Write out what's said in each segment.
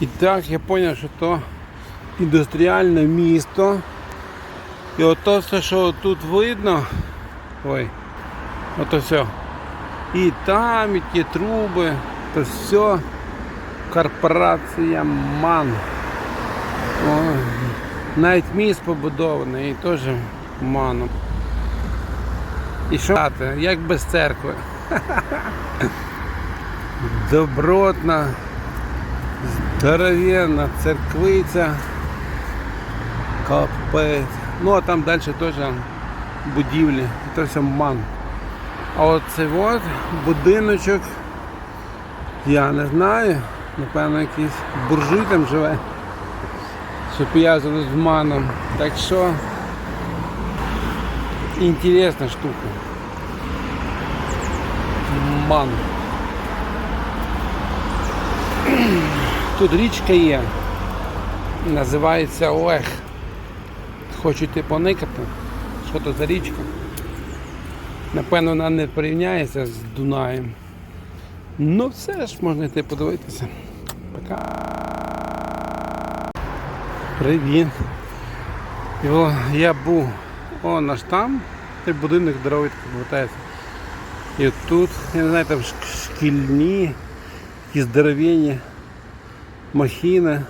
І так я зрозумів, що то індустріальне місто. І ото все, що тут видно. Ой, ото все. І там, і ті труби, то все корпорація МАН. Ой. Навіть міст побудований і теж маном. І що? Як без церкви. Добротна, здоровенна церквиця. Капець. Ну а там далі теж будівлі. Це все ман. А от цей от будиночок, я не знаю, напевно якийсь буржуй там живе що пов'язано з маном. Так що інтересна штука. Ман. Тут річка є. Називається Олег. Хочу поникати. Що то за річка? Напевно, вона не порівняється з Дунаєм. Ну все ж можна йти подивитися. Пока. Привіт. Його, я був о, наш там, той будинок такий повертається. І тут, я не знаю, там шкільні, якісь здоровенні махіни,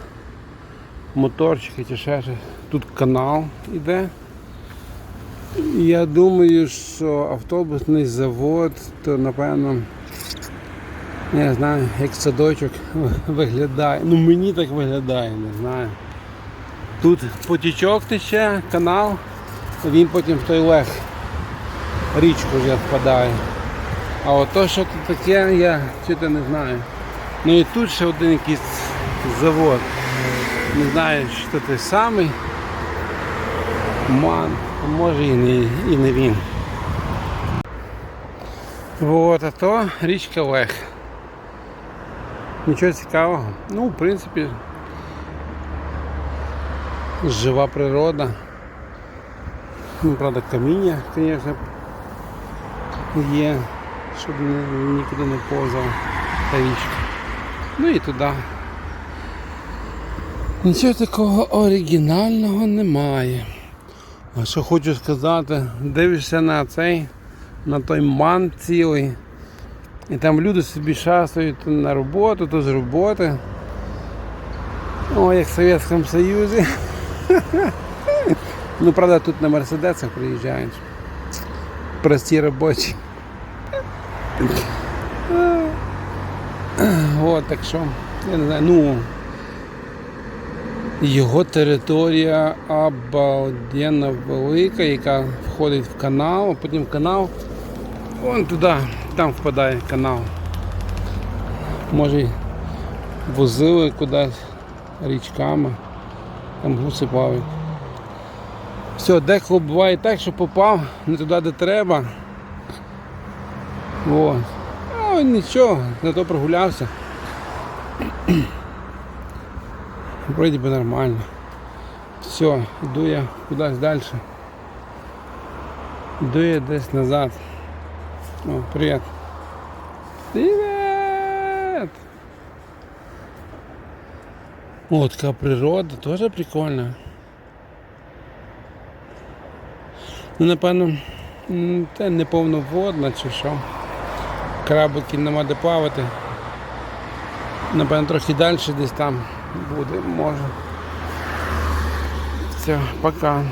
моторчики чи ще щось. Тут канал іде. Я думаю, що автобусний завод, то напевно, не знаю, як садочок виглядає. Ну мені так виглядає, не знаю. Тут потічок тече, канал, він потім в той лег річку вже впадає. А от то, що тут таке, я чого не знаю. Ну і тут ще один якийсь завод. Не знаю, що той самий. Ман, може і не, і не він. Вот, а то річка Лех. Нічого цікавого. Ну, в принципі, жива природа. Ну, правда, каміння, звісно, є, щоб ні- нікуди не повзала та річка. Ну і туди. Нічого такого оригінального немає. А що хочу сказати, дивишся на цей, на той ман цілий. І там люди собі шастають на роботу, то з роботи. О, як в Совєтському Союзі. Ну, правда, тут на Мерседесах приїжджають. Прості робочі. От, так що, я не знаю, ну його територія обалденно велика, яка входить в канал, а потім канал. Вон туди, там впадає канал. Може возили кудись річками, там гуси плавають. Все, деколи буває так, що попав не туди, де треба. Вот. Ну нічого, зато прогулявся. Вроді би нормально. Все, йду я кудись далі. Йду я десь назад. О, привіт. Привіт! О, така природа, теж прикольна. Ну, напевно, м, те неповноводна чи що. Крабики нема де плавати. Напевно, трохи далі десь там буде, може. Все, пока.